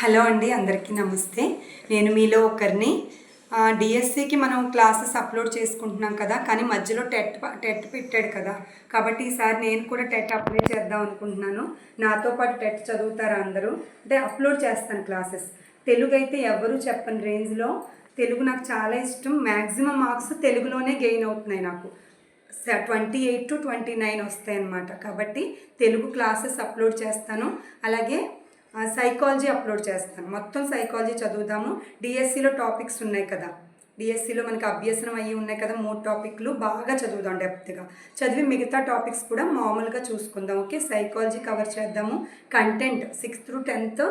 Hello అండి అందరికీ నమస్తే. నేను మీలో ఒకరిని. డిఎస్సికి మనం క్లాసెస్ అప్లోడ్ చేసుకుంటున్నాం కదా కానీ మధ్యలో టెట్ టెట్ పెట్టాడు కదా. కాబట్టి ఈసారి నేను కూడా టెట్ అప్లై చేద్దాం అనుకుంటున్నాను. నాతో పాటు టెట్ చదువుతారా అందరూ? అంటే అప్లోడ్ చేస్తాను క్లాసెస్. తెలుగు అయితే ఎవరు చెప్పని రేంజ్లో? తెలుగు నాకు చాలా ఇష్టం. మ్యాక్సిమం మార్క్స్ తెలుగులోనే గెయిన్ అవుతున్నాయి నాకు. Twenty eight to twenty nine వస్తాయి అన్నమాట కాబట్టి తెలుగు క్లాసెస్ అప్లోడ్ చేస్తాను. అలాగే సైకాలజీ అప్లోడ్ చేస్తాను. మొత్తం సైకాలజీ చదువుదాము. డిఎస్సిలో టాపిక్స్ ఉన్నాయి కదా. డిఎస్సిలో మనకి అభ్యసనం అయ్యి ఉన్నాయి కదా మూడు టాపిక్లు బాగా చదువుదాం డెప్త్గా చదివి మిగతా టాపిక్స్ కూడా మామూలుగా చూసుకుందాం ఓకే? సైకాలజీ కవర్ చేద్దాము. Content sixth to tenth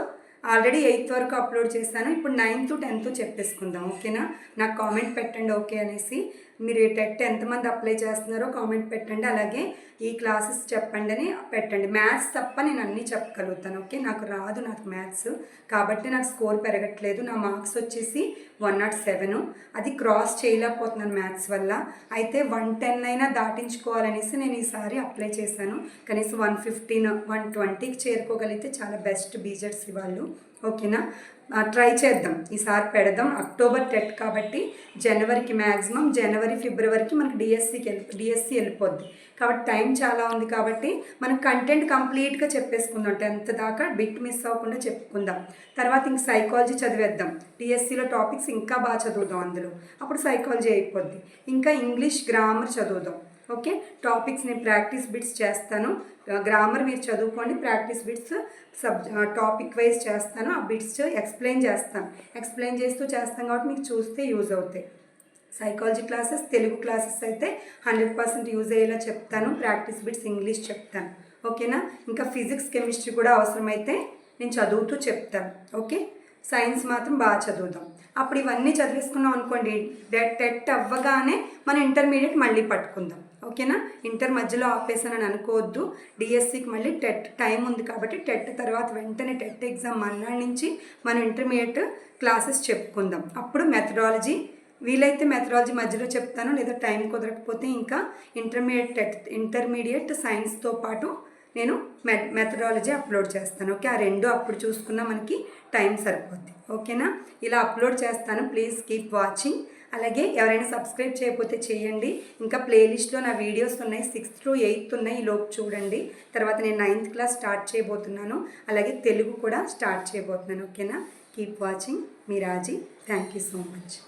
already eighth వరకు అప్లోడ్ చేశాను. ఇప్పుడు నైన్త్ టెన్త్ చెప్పేసుకుందాం ఓకేనా? నాకు కామెంట్ పెట్టండి ఓకే? అనేసి మీరు టెట్ ఎంతమంది అప్లై చేస్తున్నారో కామెంట్ పెట్టండి. అలాగే ఈ క్లాసెస్ చెప్పండి అని పెట్టండి. మ్యాథ్స్ తప్ప నేను అన్నీ చెప్పగలుగుతాను. ఓకే? నాకు రాదు నాకు మ్యాథ్స్. కాబట్టి నాకు స్కోర్ పెరగట్లేదు. నా మార్క్స్ వచ్చేసి వన్ నాట్ సెవెన్. అది క్రాస్ చేయలేకపోతున్నాను మ్యాథ్స్ వల్ల. అయితే వన్ టెన్ అయినా దాటించుకోవాలనేసి నేను ఈసారి అప్లై చేశాను. కనీసం వన్ ఫిఫ్టీన్ వన్ ట్వంటీకి చేరుకోగలిగితే చాలా బెస్ట్ బీజెట్స్ వాళ్ళు ఓకేనా? ట్రై చేద్దాం. ఈసారి పెడదాం. అక్టోబర్ టెట్ కాబట్టి జనవరికి మ్యాక్సిమం జనవరి ఫిబ్రవరికి మనకి డిఎస్సికి వెళ్ళి డిఎస్సి వెళ్ళిపోద్ది. కాబట్టి టైం చాలా ఉంది కాబట్టి మనం కంటెంట్ కంప్లీట్గా చెప్పేసుకుందాం. టెన్త్ దాకా బిట్ మిస్ అవ్వకుండా చెప్పుకుందాం. తర్వాత ఇంక సైకాలజీ చదివేద్దాం. డిఎస్సిలో టాపిక్స్ ఇంకా బాగా చదువుదాం అందులో. అప్పుడు సైకాలజీ అయిపోద్ది. ఇంకా ఇంగ్లీష్ గ్రామర్ చదువుదాం. ఓకే? టాపిక్స్ నేను ప్రాక్టీస్ బిట్స్ చేస్తాను. గ్రామర్ మీరు చదువుకోండి practice bits sub topic wise చేస్తాను ఆ బిట్స్ ఎక్స్ప్లెయిన్ చేస్తాను. ఎక్స్ప్లెయిన్ చేస్తూ చేస్తాను కాబట్టి మీకు చూస్తే యూజ్ అవుతాయి. సైకాలజీ క్లాసెస్ తెలుగు క్లాసెస్ అయితే హండ్రెడ్ పర్సెంట్ యూజ్ అయ్యేలా చెప్తాను ప్రాక్టీస్ బిట్స్ ఇంగ్లీష్ చెప్తాను. ఓకేనా? ఇంకా ఫిజిక్స్ కెమిస్ట్రీ కూడా అవసరమైతే నేను చదువుతూ చెప్తాను. ఓకే? సైన్స్ మాత్రం బాగా చదువుదాం అప్పుడు ఇవన్నీ చదివేసుకున్నాం అనుకోండి డెట్ టెట్ అవ్వగానే మనం ఇంటర్మీడియట్ మళ్ళీ పట్టుకుందాం. ఓకేనా? ఇంటర్ మధ్యలో ఆపేసానని అనుకోవద్దు. డిఎస్సికి మళ్ళీ టెట్ టైం ఉంది కాబట్టి టెట్ తర్వాత వెంటనే టెట్ ఎగ్జామ్ మన్నాడు నుంచి మనం ఇంటర్మీడియట్ క్లాసెస్ చెప్పుకుందాం. అప్పుడు మెథడాలజీ వీలైతే మెథడాలజీ మధ్యలో చెప్తాను లేదా టైం కుదరకపోతే ఇంకా ఇంటర్మీడియట్ టెట్ ఇంటర్మీడియట్ సైన్స్తో పాటు నేను మె మెథడాలజీ అప్లోడ్ చేస్తాను. ఓకే? ఆ రెండు అప్పుడు చూసుకున్నా మనకి టైం సరిపోద్ది. ఓకేనా? ఇలా అప్లోడ్ చేస్తాను. Please keep watching. అలాగే ఎవరైనా సబ్స్క్రైబ్ చేయకపోతే చేయండి. ఇంకా ప్లేలిస్ట్లో నా వీడియోస్ ఉన్నాయి. సిక్స్త్ టు ఎయిత్ ఉన్నాయి ఈ లోపు చూడండి. తర్వాత నేను నైన్త్ క్లాస్ స్టార్ట్ చేయబోతున్నాను. అలాగే తెలుగు కూడా స్టార్ట్ చేయబోతున్నాను. ఓకేనా? Keep watching. Me Raji. Thank you so much.